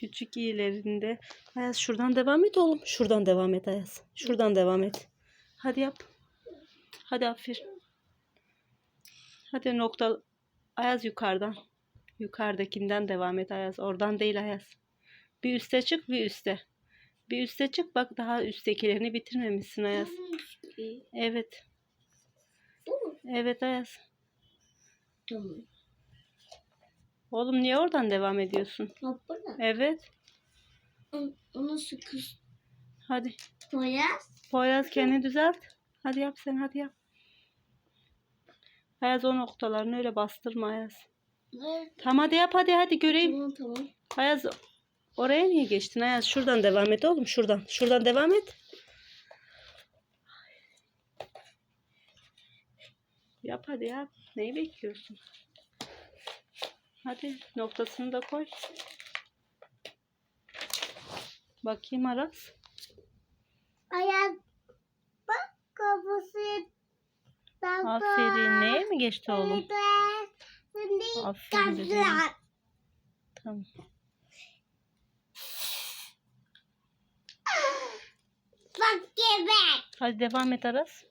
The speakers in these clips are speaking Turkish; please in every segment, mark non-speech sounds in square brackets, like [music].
Küçük iyilerinde. Ayaz şuradan devam et oğlum. Şuradan devam et Ayaz. Şuradan devam et. Hadi yap. Hadi aferin. Hadi nokta. Ayaz yukarıdan. Yukarıdakinden devam et Ayaz. Oradan değil Ayaz. Bir üste çık bir üste. Bir üste çık bak daha üsttekilerini bitirmemişsin Ayaz. Evet. Evet Ayaz. Tamam. Oğlum niye oradan devam ediyorsun? Bak burada. Evet. Onu sıkış Hadi. koyar. Poyraz kendini düzelt. Hadi yap sen hadi yap. Ayaz o noktalarını öyle bastırma Ayaz. Evet. Tamam hadi yap hadi hadi göreyim. Tamam tamam. Ayaz oraya niye geçtin Ayaz? Şuradan devam et oğlum şuradan. Şuradan devam et. Yap hadi yap. Neyi bekliyorsun? Hadi noktasını da koy. Bakayım Aras. Ayak bak kafası Aferin. Neye mi geçti oğlum? Aferin kalktılar. Tamam. Bak gebek. Hadi devam et Aras. [laughs]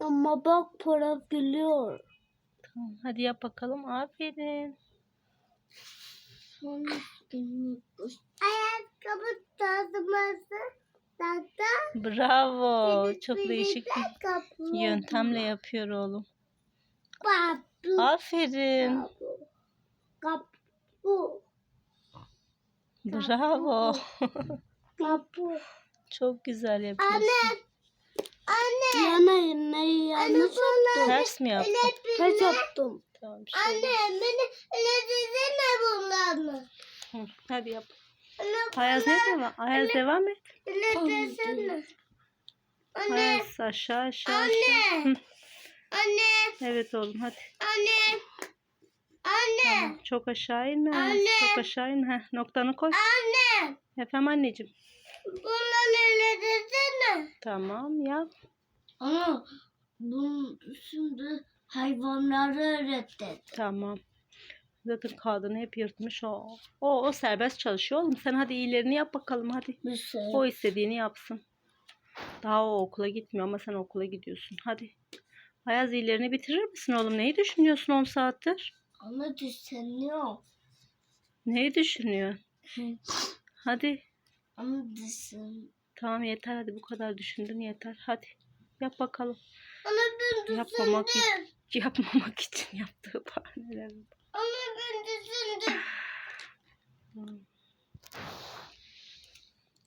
Ama bak para geliyor. Tamam. Hadi yap bakalım. Aferin. Ayakkabı tasması. Tahta. Bravo. Çok değişik bir yöntemle yapıyor oğlum. Aferin. Kapı. Bravo. [laughs] Kapı. Çok güzel yapıyorsun. Anne. Anne. Yana yana yanlış yaptım. Ters mi yaptın? Ters yaptım. Tamam. bir şey Anne olmaz. beni öldürsene bunlarla. Hı, Hadi yap. Ayaz ne devam? Ayaz devam et. öldürsene. Anne. Ayaz aşağı aşağı aşağı. Anne. Hı, Anne. Evet oğlum hadi. Anne. Anne. Çok aşağı inme. Ayaz, Anne. Çok aşağı inme. Heh, noktanı koy. Anne. Efendim anneciğim. Bunları öldürsene. Tamam yap. Ama bunu şimdi hayvanları öğretti. Tamam. Zaten kağıdını hep yırtmış o. O, o serbest çalışıyor oğlum. Sen hadi iyilerini yap bakalım hadi. Bir şey. O istediğini yapsın. Daha o okula gitmiyor ama sen okula gidiyorsun. Hadi. Ayaz iyilerini bitirir misin oğlum? Neyi düşünüyorsun 10 saattir? Ama düşünüyor. Neyi düşünüyor? Hadi. Ama düşün. Tamam yeter hadi bu kadar düşündün yeter. Hadi. Yap bakalım. Ama ben Yapmamak için, yapmamak için yaptığı bahaneler. Ama ben düşündüm.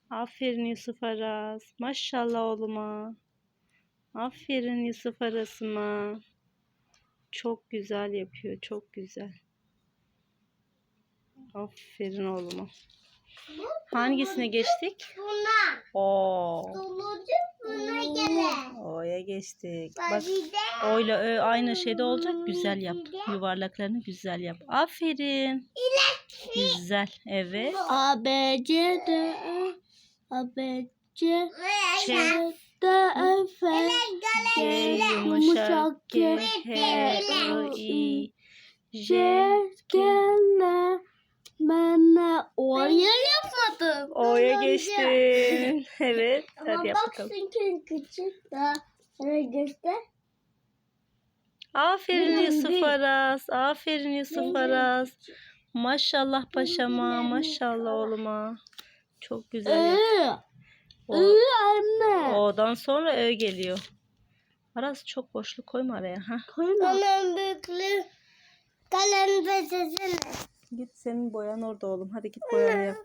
Aferin Yusuf Aras. Maşallah oğluma. Aferin Yusuf Aras'ıma. Çok güzel yapıyor. Çok güzel. Aferin oğluma. Hangisine geçtik? Buna. Oo. Dolucu buna gelir. O'ya geçtik. Bak Bak. O ile Ö aynı şeyde olacak. Güzel yap. Yuvarlaklarını güzel yap. Aferin. Güzel. Evet. A, B, C, D, E. A, B, C, Ç, D, E, F. G, yumuşak G, H, I, I, J, L, O'ya yapmadım. O'ya geçtin. [laughs] Evet. Ama Hadi yap bak bakalım. çünkü küçük daha. Şöyle göster. Aferin Yusuf. Aras. Aferin Yusuf. Aras. Maşallah paşama. Maşallah oğluma. Çok güzel yap. Ee, O, ee anne. O'dan sonra Ö geliyor. Aras çok boşluk koyma araya. ha. Koyma. Onun büyüklüğü kalem besesene. Git senin boyan orada oğlum. Hadi git boyanı yap.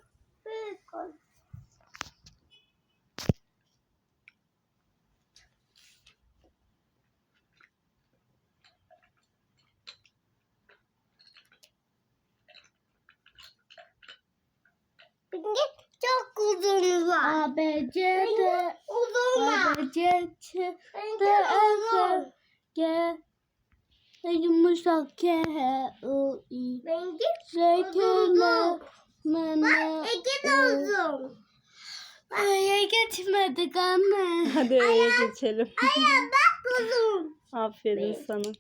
Çok uzun var. A, B, C, D, uzun var. A, B, C, D, E, F, G, yumuşak K, H, I, I, J, K, L, M, N, O. Öyle geçmedik anne. Hadi Ö'ye geçelim. Bak uzun. [laughs] Aferin sana.